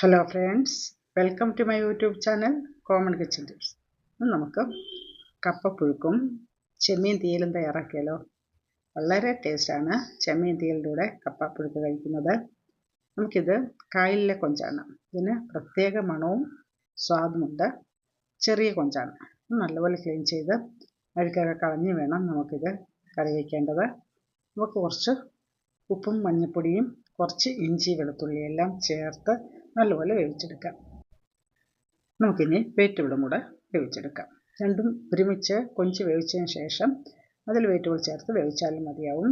Hello friends welcome to my YouTube channel common kitchen tips നമുക്ക് കപ്പപ്പുഴുക്കും ചെമ്മീൻ തീയലും തയ്യാറാക്കിയാലോ? വളരെ ടേസ്റ്റാണ് ചെമ്മീൻ തീയലിലൂടെ കപ്പപ്പുഴുക്ക് കഴിക്കുന്നത്. നമുക്കിത് കായലിലെ കൊഞ്ചാണ്. ഇതിന് പ്രത്യേക മണവും സ്വാദുമുണ്ട്. ചെറിയ കൊഞ്ചാണ്. നല്ലപോലെ ക്ലീൻ ചെയ്ത് അഴുക്കൊക്കെ കളഞ്ഞ് വേണം നമുക്കിത് കറി വയ്ക്കേണ്ടത് നമുക്ക് കുറച്ച് ഉപ്പും മഞ്ഞൾപ്പൊടിയും കുറച്ച് ഇഞ്ചി വെളുത്തുള്ളി എല്ലാം ചേർത്ത് നല്ലപോലെ വേവിച്ചെടുക്കാം. നമുക്കിനി വെജിറ്റബിളും കൂടെ വേവിച്ചെടുക്കാം. രണ്ടും ഒരുമിച്ച് കൊഞ്ച് വേവിച്ചതിന് ശേഷം അതിൽ വെജിറ്റബിൾ ചേർത്ത് വേവിച്ചാലും മതിയാവും.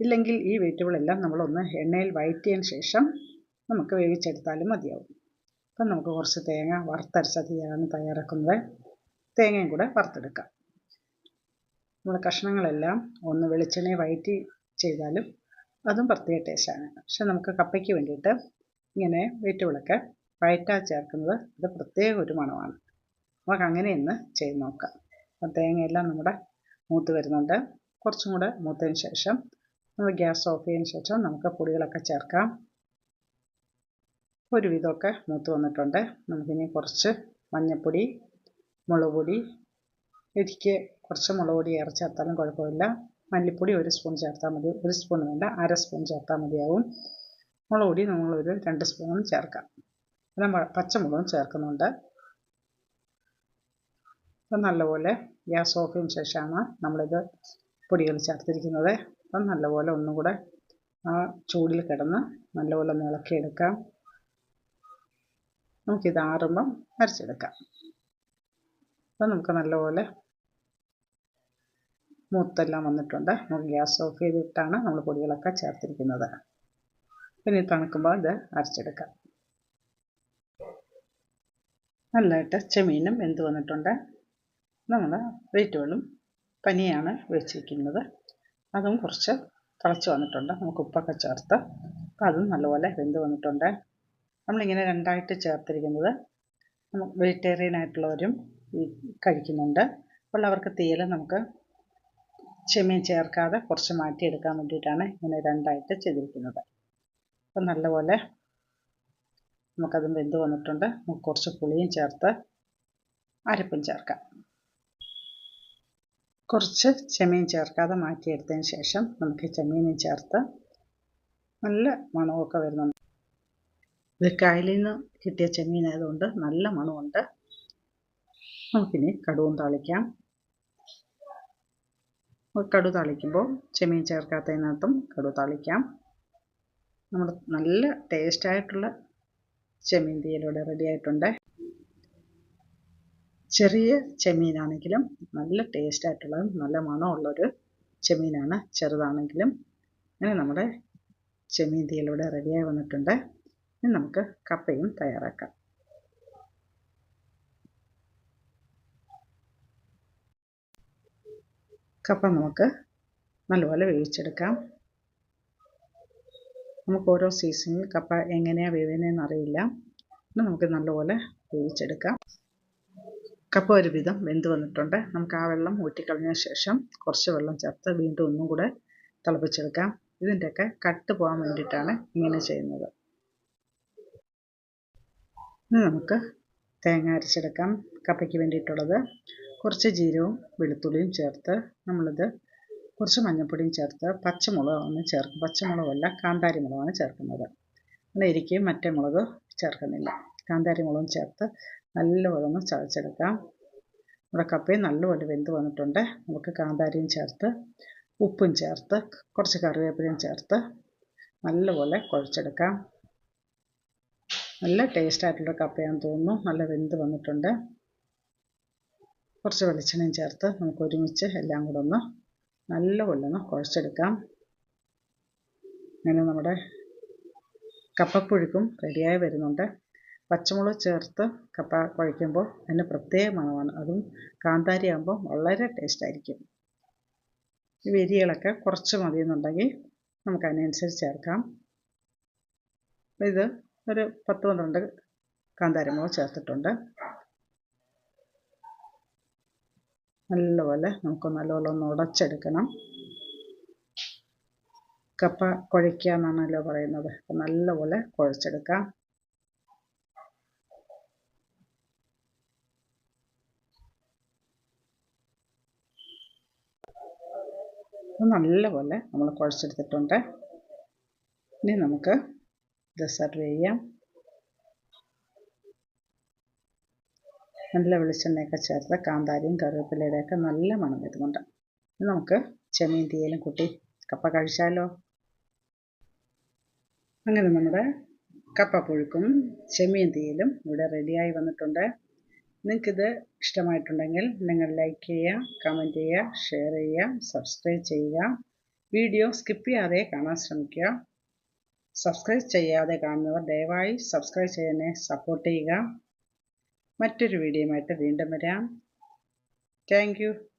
ഇല്ലെങ്കിൽ ഈ വെജിറ്റബിളെല്ലാം നമ്മളൊന്ന് എണ്ണയിൽ വഴറ്റിയതിന് ശേഷം നമുക്ക് വേവിച്ചെടുത്താലും മതിയാവും. അപ്പം നമുക്ക് കുറച്ച് തേങ്ങ വറുത്തരച്ച തീയാണ് തയ്യാറാക്കുന്നത്. തേങ്ങയും കൂടെ വറുത്തെടുക്കാം. നമ്മൾ കഷ്ണങ്ങളെല്ലാം ഒന്ന് വെളിച്ചെണ്ണയെ വഴറ്റി ചെയ്താലും അതും പ്രത്യേക ടേസ്റ്റാണ്. പക്ഷെ നമുക്ക് കപ്പയ്ക്ക് വേണ്ടിയിട്ട് ഇങ്ങനെ വെജിറ്റബിളൊക്കെ വഴറ്റാ ചേർക്കുന്നത് ഇത് പ്രത്യേക ഒരു മണമാണ്. നമുക്ക് അങ്ങനെ ഇന്ന് ചെയ്ത് നോക്കാം. അപ്പം തേങ്ങയെല്ലാം നമ്മുടെ മൂത്ത് വരുന്നുണ്ട്. കുറച്ചും കൂടെ മൂത്തതിന് ശേഷം നമ്മൾ ഗ്യാസ് ഓഫ് ചെയ്തതിന് ശേഷം നമുക്ക് പൊടികളൊക്കെ ചേർക്കാം. ഒരു ഒരുവിധമൊക്കെ മൂത്ത് വന്നിട്ടുണ്ട്. നമുക്കിനി കുറച്ച് മഞ്ഞൾപ്പൊടി മുളക് പൊടി എനിക്ക് കുറച്ച് മുളക് പൊടി ഏറെ ചേർത്താലും കുഴപ്പമില്ല. മല്ലിപ്പൊടി ഒരു സ്പൂൺ ചേർത്താൽ മതി ഒരു സ്പൂൺ വേണ്ട അര സ്പൂൺ ചേർത്താൽ മതിയാവും. മുളക് പൊടി നമ്മളൊരു രണ്ട് സ്പൂൺ ചേർക്കാം. ഞാൻ പച്ചമുളകും ചേർക്കുന്നുണ്ട്. അപ്പം നല്ലപോലെ ഗ്യാസ് ഓഫ് ചെയ്തതിന് ശേഷമാണ് നമ്മളിത് പൊടികൾ ചേർത്തിരിക്കുന്നത്. അപ്പം നല്ലപോലെ ഒന്നും കൂടെ ആ ചൂടിൽ കിടന്ന് നല്ലപോലെ ഒന്ന് ഇളക്കിയെടുക്കാം നമുക്കിത് ആറുമ്പം അരച്ചെടുക്കാം. അപ്പം നമുക്ക് നല്ലപോലെ മൂത്തെല്ലാം വന്നിട്ടുണ്ട്. നമുക്ക് ഗ്യാസ് ഓഫ് ചെയ്തിട്ടാണ് നമ്മൾ പൊടികളൊക്കെ ചേർത്തിരിക്കുന്നത്. പിന്നെ തണുക്കുമ്പോൾ അത് അരച്ചെടുക്കാം. നല്ലതായിട്ട് ചെമീനും വെന്ത് വന്നിട്ടുണ്ട്. നമ്മൾ വെജിറ്റബിളും പനിയാണ് വെച്ചിരിക്കുന്നത്. അതും കുറച്ച് തിളച്ച് വന്നിട്ടുണ്ട്. നമുക്ക് ഉപ്പൊക്കെ ചേർത്ത്. അപ്പോൾ അതും നല്ലപോലെ വെന്ത് വന്നിട്ടുണ്ട്. നമ്മളിങ്ങനെ രണ്ടായിട്ട് ചേർത്തിരിക്കുന്നത് വെജിറ്റേറിയൻ ആയിട്ടുള്ളവരും കഴിക്കുന്നുണ്ട്. അപ്പോൾ അവർക്ക് നമുക്ക് ചെമ്മീൻ ചേർക്കാതെ കുറച്ച് മാറ്റിയെടുക്കാൻ വേണ്ടിയിട്ടാണ് ഇങ്ങനെ രണ്ടായിട്ട് ചെയ്തിരിക്കുന്നത്. അപ്പം നല്ലപോലെ നമുക്കത് വെന്ത് വന്നിട്ടുണ്ട്. നമുക്ക് കുറച്ച് പുളിയും ചേർത്ത് അരപ്പും ചേർക്കാം. കുറച്ച് ചെമ്മീൻ ചേർക്കാതെ മാറ്റിയെടുത്തതിന് ശേഷം നമുക്ക് ചെമ്മീനും ചേർത്ത് നല്ല മണമൊക്കെ വരുന്നുണ്ട്. ഇത് കായലിൽ നിന്ന് കിട്ടിയ ചെമ്മീനായതുകൊണ്ട് നല്ല മണമുണ്ട് നമുക്കിനി കടുവും താളിക്കാം. കടു താളിക്കുമ്പോൾ ചെമ്മീൻ ചേർക്കാത്തതിനകത്തും കടു താളിക്കാം. നമ്മൾ നല്ല ടേസ്റ്റായിട്ടുള്ള ചെമ്മീൻ ഇവിടെ റെഡി ആയിട്ടുണ്ട്. ചെറിയ ചെമ്മീനാണെങ്കിലും നല്ല ടേസ്റ്റായിട്ടുള്ളതും നല്ല മണമുള്ളൊരു ചെമ്മീനാണ്. ചെറുതാണെങ്കിലും അങ്ങനെ നമ്മുടെ ചെമ്മീൻ തീയലിവിടെ റെഡിയായി വന്നിട്ടുണ്ട്. ഇനി നമുക്ക് കപ്പയും തയ്യാറാക്കാം. കപ്പ നമുക്ക് നല്ലപോലെ വേവിച്ചെടുക്കാം. നമുക്ക് ഓരോ സീസണിൽ കപ്പ എങ്ങനെയാണ് വേവുന്നതെന്ന് അറിയില്ല. നമുക്ക് നല്ലപോലെ വേവിച്ചെടുക്കാം. കപ്പ ഒരുവിധം വെന്ത് വന്നിട്ടുണ്ട്. നമുക്ക് ആ വെള്ളം ഊറ്റിക്കളഞ്ഞ ശേഷം കുറച്ച് വെള്ളം ചേർത്ത് വീണ്ടും ഒന്നും കൂടെ തിളപ്പിച്ചെടുക്കാം. ഇതിന്റെയൊക്കെ കട്ട് പോകാൻ വേണ്ടിയിട്ടാണ് ഇങ്ങനെ ചെയ്യുന്നത്. ഇനി നമുക്ക് തേങ്ങ അരച്ചെടുക്കാം. കപ്പയ്ക്ക് വേണ്ടിയിട്ടുള്ളത് കുറച്ച് ജീരകവും വെളുത്തുള്ളിയും ചേർത്ത് നമ്മളിത് കുറച്ച് മഞ്ഞൾപ്പൊടിയും ചേർത്ത് പച്ചമുളകാണ് ചേർക്കും. പച്ചമുളകല്ല കാന്താരി മുളകാണ് ചേർക്കുന്നത്. അങ്ങനെ ഇരിക്കുകയും മറ്റേ മുളക് ചേർക്കുന്നില്ല. കാന്താരി മുളകും ചേർത്ത് നല്ലപോലെ ഒന്ന് ചതച്ചെടുക്കാം. നമ്മുടെ കപ്പയും നല്ലപോലെ വെന്ത് വന്നിട്ടുണ്ട്. നമുക്ക് കാന്താരിയും ചേർത്ത് ഉപ്പും ചേർത്ത് കുറച്ച് കറിവേപ്പിലയും ചേർത്ത് നല്ലപോലെ കുഴച്ചെടുക്കാം. നല്ല ടേസ്റ്റായിട്ടുള്ള കപ്പയാണെന്ന് തോന്നുന്നു. നല്ല വെന്ത് വന്നിട്ടുണ്ട്. കുറച്ച് വെളിച്ചെണ്ണയും ചേർത്ത് നമുക്ക് ഒരുമിച്ച് എല്ലാം കൂടെ ഒന്ന് നല്ലപോലെ ഒന്ന് കുഴച്ചെടുക്കാം. അങ്ങനെ നമ്മുടെ കപ്പപ്പുഴുക്കും റെഡിയായി വരുന്നുണ്ട്. പച്ചമുളക് ചേർത്ത് കപ്പ കുഴയ്ക്കുമ്പോൾ അതിന് പ്രത്യേക മണമാണ്. അതും കാന്താരി ആകുമ്പോൾ വളരെ ടേസ്റ്റായിരിക്കും ഈ വരികളൊക്കെ കുറച്ച് മതിയെന്നുണ്ടെങ്കിൽ നമുക്ക് അതിനനുസരിച്ച് ചേർക്കാം. ഇത് ഒരു പത്ത് പന്ത്രണ്ട് കാന്താരിമുളക് ചേർത്തിട്ടുണ്ട്. നല്ലപോലെ നമുക്ക് നല്ലപോലെ ഒന്ന് ഉടച്ചെടുക്കണം. കപ്പ കുഴയ്ക്കുക എന്നാണല്ലോ പറയുന്നത്. അപ്പം നല്ലപോലെ കുഴച്ചെടുക്കാം. നല്ലപോലെ നമ്മൾ കുഴച്ചെടുത്തിട്ടുണ്ട്. ഇനി നമുക്ക് ഇത് സെർവ് ചെയ്യാം. നല്ല വെളിച്ചെണ്ണയൊക്കെ ചേർത്ത് കാന്താരിയും കറിവേപ്പിലയുടെയൊക്കെ നല്ല മണം വരുന്നുണ്ട്. നമുക്ക് ചെമ്മീൻ തീയലും കുട്ടി കപ്പ കഴിച്ചാലോ? അങ്ങനെ നമ്മുടെ കപ്പ പുഴുക്കും ചെമ്മീൻ തീയലും ഇവിടെ റെഡിയായി വന്നിട്ടുണ്ട്. നിങ്ങൾക്കിത് ഇഷ്ടമായിട്ടുണ്ടെങ്കിൽ നിങ്ങൾ ലൈക്ക് ചെയ്യുക കമന്റ് ചെയ്യുക ഷെയർ ചെയ്യുക സബ്സ്ക്രൈബ് ചെയ്യുക. വീഡിയോ സ്കിപ്പ് ചെയ്യാതെ കാണാൻ ശ്രമിക്കുക. സബ്സ്ക്രൈബ് ചെയ്യാതെ കാണുന്നവർ ദയവായി സബ്സ്ക്രൈബ് ചെയ്യാനെ സപ്പോർട്ട് ചെയ്യുക. മറ്റൊരു വീഡിയോയുമായിട്ട് വീണ്ടും വരാം. താങ്ക്